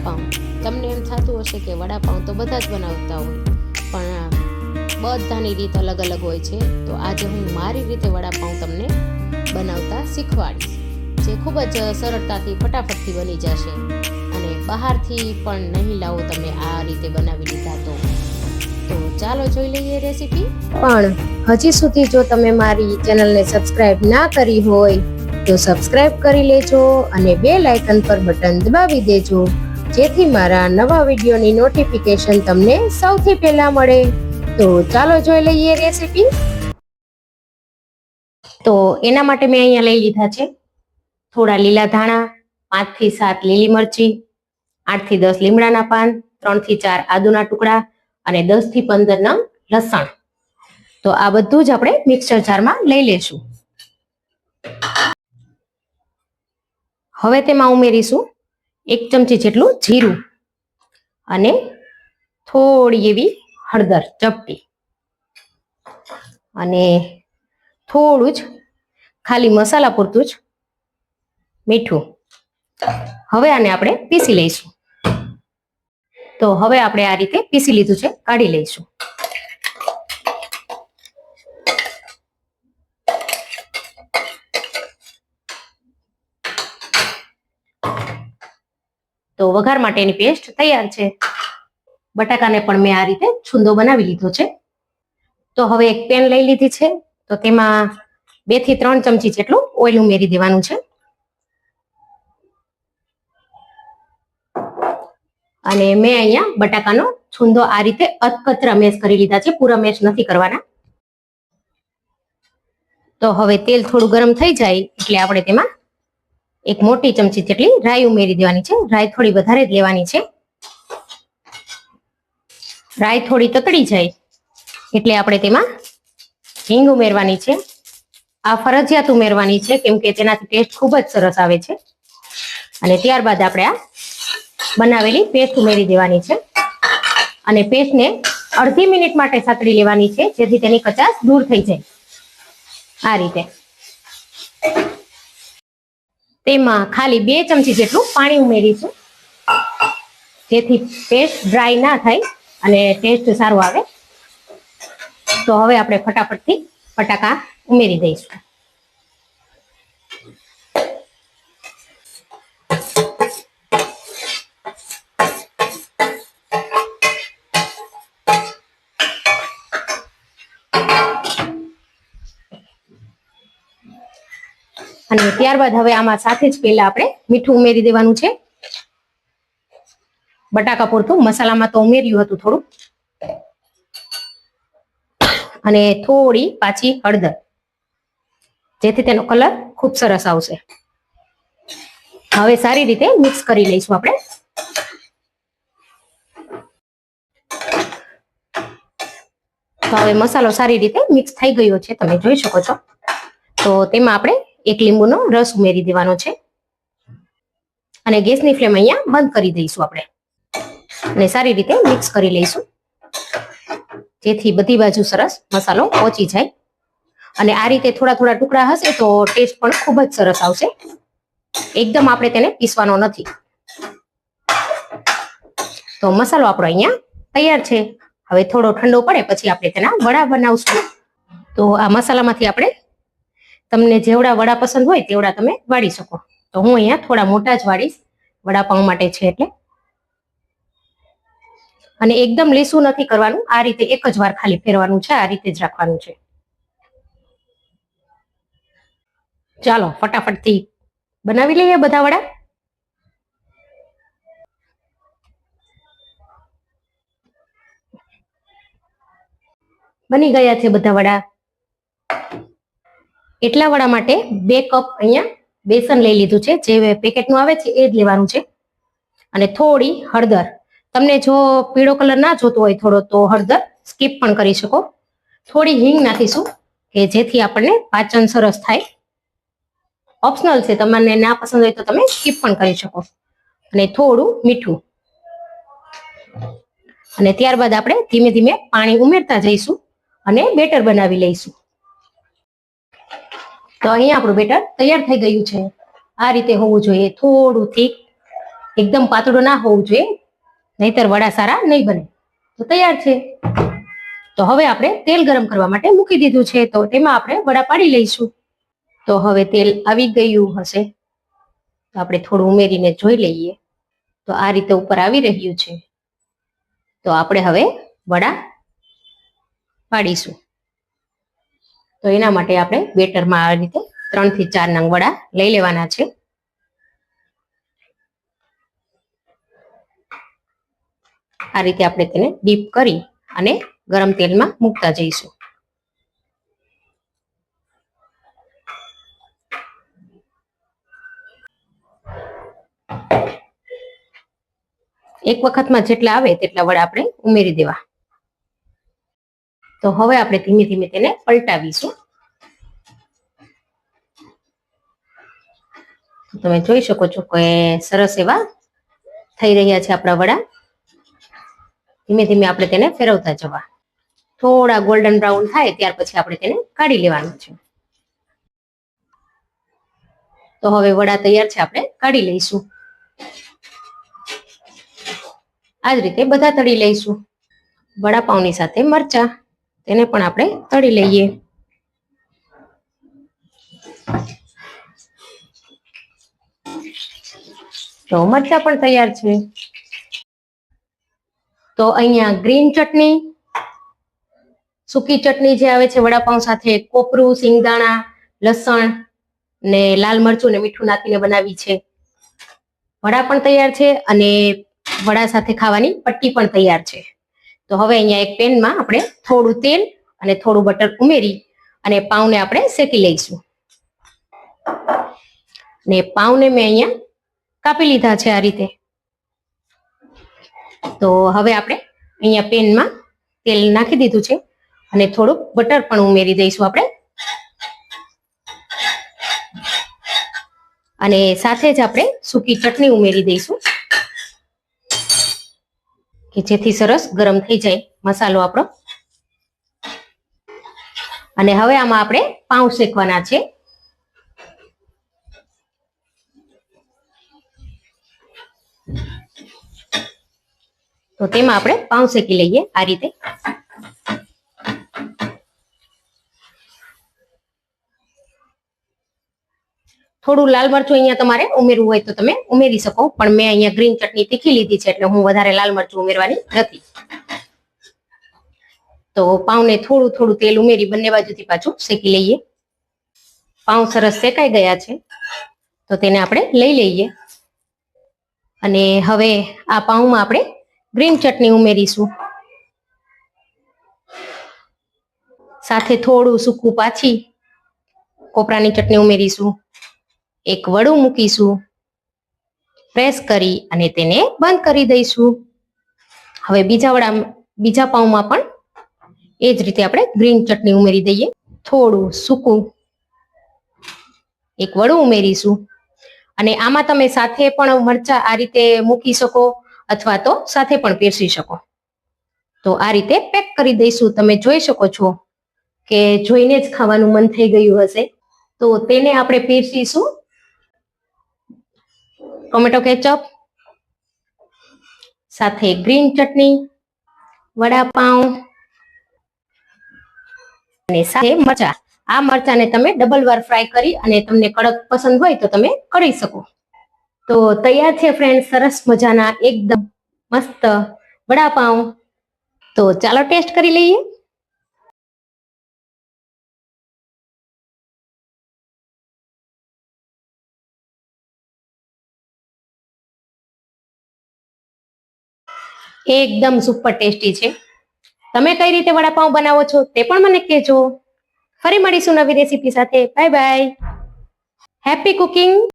વડાપાઉં. તમને એમ થતું હશે કે વડાપાઉં તો બધા જ બનાવતા હોય, પણ બધાની રીત અલગ અલગ હોય છે, તો આજે હું મારી રીતે વડાપાઉં તમને બનાવતા શીખવાડીશ, જે ખૂબ જ સરળતાથી ફટાફટથી બની જશે અને બહારથી પણ નહીં લાવો તમે આ રીતે બનાવી લીધા તો. ચાલો જોઈ લઈએ રેસીપી. પણ હજી સુધી જો તમે મારી ચેનલને સબસ્ક્રાઇબ ના કરી હોય, તો સબસ્ક્રાઇબ કરી લેજો અને બે લાઇકન પર બટન દબાવી દેજો. જેથી મારા નવા વિડીયોની નોટિફિકેશન તમને સૌથી પહેલા મળે. તો ચાલો જોઈ લઈએ રેસીપી તો એના માટે મેં અહીંયા લઈ લીધા છે થોડા લીલા ધાણા પાંચથી સાત લીલી મરચી આઠથી દસ લીમડાના પાન ત્રણથી ચાર આદુના ટુકડા અને દસથી પંદર નંગ લસણ. તો આ બધું જ આપણે મિક્સર જારમાં લઈ લેશું. હવે તેમાં ઉમેરીશું એક ચમચી જેટલું જીરું અને થોડી એવી હળદર ચપટી. અને થોડું જ ખાલી મસાલા પૂરતું જ મીઠું. હવે આને આપણે પીસી લઈશું. તો હવે આપણે આ રીતે પીસી લીધું છે, કાઢી લઈશું. તો વઘાર માટેની પેસ્ટ તૈયાર છે. બટાકાને પણ મેં આ રીતે છુંદો બનાવી લીધો છે. તો હવે એક પેન લઈ લીધી છે. તો તેમાં બેથી ત્રણ ચમચી જેટલું ઓઇલ ઉમેરી દેવાનું છે. અને મેં અહીંયા બટાકાનો છુંદો આ રીતે અધકચરા મેશ કરી લીધા છે. પૂરા મેશ નથી કરવાના. તો હવે તેલ થોડું ગરમ થઈ જાય એટલે આપણે તેમાં એક મોટી ચમચી જેટલી રાઈ ઉમેરી દેવાની છે. રાઈ થોડી વધારે જ લેવાની છે. રાઈ થોડી તતડી જાય એટલે આપણે તેમાં હિંગ ઉમેરવાની છે. આ ફરજિયાત ઉમેરવાની છે કેમ કે તેનાથી ટેસ્ટ ખૂબ જ સરસ આવે છે. અને ત્યારબાદ આપણે આ બનાવેલી પેસ્ટ ઉમેરી દેવાની છે. અને પેસ્ટને અડધી મિનિટ માટે સાંકળી લેવાની છે જેથી તેની કચાશ દૂર થઈ જાય. આ રીતે. તેમાં ખાલી બે ચમચી જેટલું પાણી ઉમેરીશું. જેથી પેસ્ટ ડ્રાય ના થાય અને ટેસ્ટ સારો આવે. તો હવે આપણે ફટાફટથી ફટાકા ઉમેરી દઈશું. અને ત્યારબાદ હવે આમાં સાથે જ પહેલા આપણે મીઠું ઉમેરી દેવાનું છે. બટાકા પૂરતું, મસાલામાં તો ઉમેર્યું હતું થોડું. અને થોડી પાછી હળદર. જેથી તેનો કલર ખૂબ સરસ આવશે. હવે સારી રીતે મિક્સ કરી લઈશું આપણે. તો હવે મસાલો સારી રીતે મિક્સ થઈ ગયો છે, તમે જોઈ શકો છો. તો તેમાં આપણે એક લીંબુનો રસ ઉમેરી દેવાનો છે. અને ગેસની ફ્લેમ અહીંયા બંધ કરી દઈશું આપણે. અને સારી રીતે મિક્સ કરી લઈશું. જેથી બધી બાજુ સરસ મસાલો પહોંચી જાય. અને આ રીતે થોડા થોડા ટુકડા હશે તો ટેસ્ટ પણ ખૂબ જ સરસ આવશે. એકદમ આપણે તેને પીસવાનો નથી. તો મસાલો આપણો અહીંયા તૈયાર છે. હવે થોડો ઠંડો પડે પછી આપણે તેના વડા બનાવશું. તો આ મસાલામાંથી આપણે તમને જેવડા વડા પસંદ હોય તેવડા તમે વાળી શકો. તો હું અહીંયા થોડા મોટા જ વાળીશ, વડાપાઉં માટે છે એટલે. અને એકદમ લીસું નથી કરવાનું, આ રીતે એક જ વાર ખાલી ફેરવાનું છે, આ રીતે જ રાખવાનું છે. ચાલો, ફટાફટથી બનાવી લઈએ બધા વડા. બની ગયા છે બધા વડા. એટલા વડા માટે બે કપ અહીંયા બેસન લઈ લીધું છે. જે પેકેટનું આવે છે, એ જ લેવાનું છે. અને થોડી હળદર. તમને જો પીળો કલર ના જોતો હોય થોડો, તો હળદર સ્કીપ પણ કરી શકો. થોડી હિંગ નાખીશું, કે જેથી આપણને પાચન સરસ થાય. ઓપ્શનલ છે, તમને ના પસંદ હોય તો તમે સ્કીપ પણ કરી શકો. અને થોડું મીઠું. અને ત્યારબાદ આપણે ધીમે ધીમે પાણી ઉમેરતા જઈશું અને બેટર બનાવી લઈશું. તો અહીંયા આપણું બેટર તૈયાર થઈ ગયું છે. આ રીતે હોવું જોઈએ, થોડું થીક, એકદમ પાતળું ના હોવું જોઈએ, નહીતર વડા સારા નહીં બને. તો તૈયાર છે. તો હવે આપણે તેલ ગરમ કરવા માટે મૂકી દીધું છે, તો તેમાં આપણે વડા પાડી લઈશું. તો હવે તેલ આવી ગયું હશે. તો આપણે થોડું ઉમેરીને જોઈ લઈએ. તો આ રીતે ઉપર આવી રહ્યું છે. તો આપણે હવે વડા પાડીશું. તો એના માટે આપણે બેટરમાં આ રીતે ત્રણથી ચાર નંગ વડા લઈ લેવાના છે. આ રીતે આપણે તેને ડીપ કરી અને ગરમ તેલમાં મૂકતા જઈશું. એક વખતમાં જેટલા આવે તેટલા વડા આપણે ઉમેરી દેવા. તો હવે આપણે ધીમે ધીમે તેને પલટાવીશું. તમે જોઈ શકો છો કે સરસ એવા થઈ રહ્યા છે આપણા વડા. ધીમે ધીમે આપણે તેને ફેરવતા જવા. થોડા ગોલ્ડન બ્રાઉન થાય ત્યાર પછી આપણે તેને કાઢી લેવાનું છે. તો હવે વડા તૈયાર છે, આપણે કાઢી લઈશું. આ જ રીતે બધા તળી લઈશું. વડાપાઉંની સાથે મરચા. તેને પણ આપણે તળી લઈએ. તો મરચા પણ તૈયાર છે. તો અહીંયા ગ્રીન ચટણી, સૂકી ચટણી જે આવે છે વડાપાઉં સાથે, કોપરું, સિંગદાણા, લસણ ને લાલ મરચું ને મીઠું નાખીને બનાવી છે. વડા પણ તૈયાર છે અને વડા સાથે ખાવાની પટ્ટી પણ તૈયાર છે. તો હવે અહીંયા એક પેનમાં આપણે થોડું તેલ અને થોડું બટર ઉમેરી અને પાઉને આપણે શેકી લઈશું. ને પાઉને મેં અહીંયા કાપી લીધા છે આ રીતે. તો હવે આપણે અહીંયા પેનમાં તેલ નાખી દીધું છે અને થોડુંક બટર પણ ઉમેરી દઈશું આપણે. અને સાથે જ આપણે સૂકી ચટણી ઉમેરી દઈશું. કે જેથી સરસ ગરમ થઈ જાય મસાલો આપણો. અને હવે આમાં આપણે પાઉં શેકવાના છે. તો તેમાં આપણે પાઉં શેકી લઈએ આ રીતે. થોડું લાલ મરચું અહીંયા તમારે ઉમેરવું હોય તો તમે ઉમેરી શકો, પણ મેં અહીંયા ગ્રીન ચટણી તીખી લીધી છે એટલે હું વધારે લાલ મરચું ઉમેરવાની નથી. તો પાઉને થોડું થોડું તેલ ઉમેરી બંને બાજુથી પાછું શેકી લઈએ. પાઉં સરસ શેકાઈ ગયા છે, તો તેને આપણે લઈ લઈએ. અને હવે આ પાઉમાં આપણે ગ્રીન ચટણી ઉમેરીશું. સાથે થોડું સૂકું પાછી કોપરાની ચટણી ઉમેરીશું. એક વડું મૂકીશું પ્રેસ કરી અને તેને બંધ કરી દઈશું. હવે બીજા વડા, બીજા પાઉંમાં પણ એ જ રીતે આપણે ગ્રીન ચટણી ઉમેરી દઈએ. થોડું સૂકું એક વડું ઉમેરીશું. અને આમાં તમે સાથે પણ મરચા આ રીતે મૂકી શકો અથવા તો સાથે પણ પીરસી શકો. તો આ રીતે પેક કરી દઈશું. તમે જોઈ શકો છો કે જોઈને જ ખાવાનું મન થઈ ગયું હશે. તો તેને આપણે પીરસીશું. ટોમેટો કેચઅપ, સાથે ગ્રીન ચટણી, વડાપાઉં, અને સાથે મરચા. આ મરચાને તમે ડબલ વાર ફ્રાય કરી અને તમને કડક પસંદ હોય તો તમે કરી શકો. તો તૈયાર છે ફ્રેન્ડ સરસ મજાના એકદમ મસ્ત વડાપાઉં. તો ચાલો ટેસ્ટ કરી લઈએ. એકદમ સુપર ટેસ્ટી છે. તમે કઈ રીતે વડાપાઉં બનાવો છો તે પણ મને કહેજો. ફરી મળીશું નવી રેસીપી સાથે. Bye bye happy cooking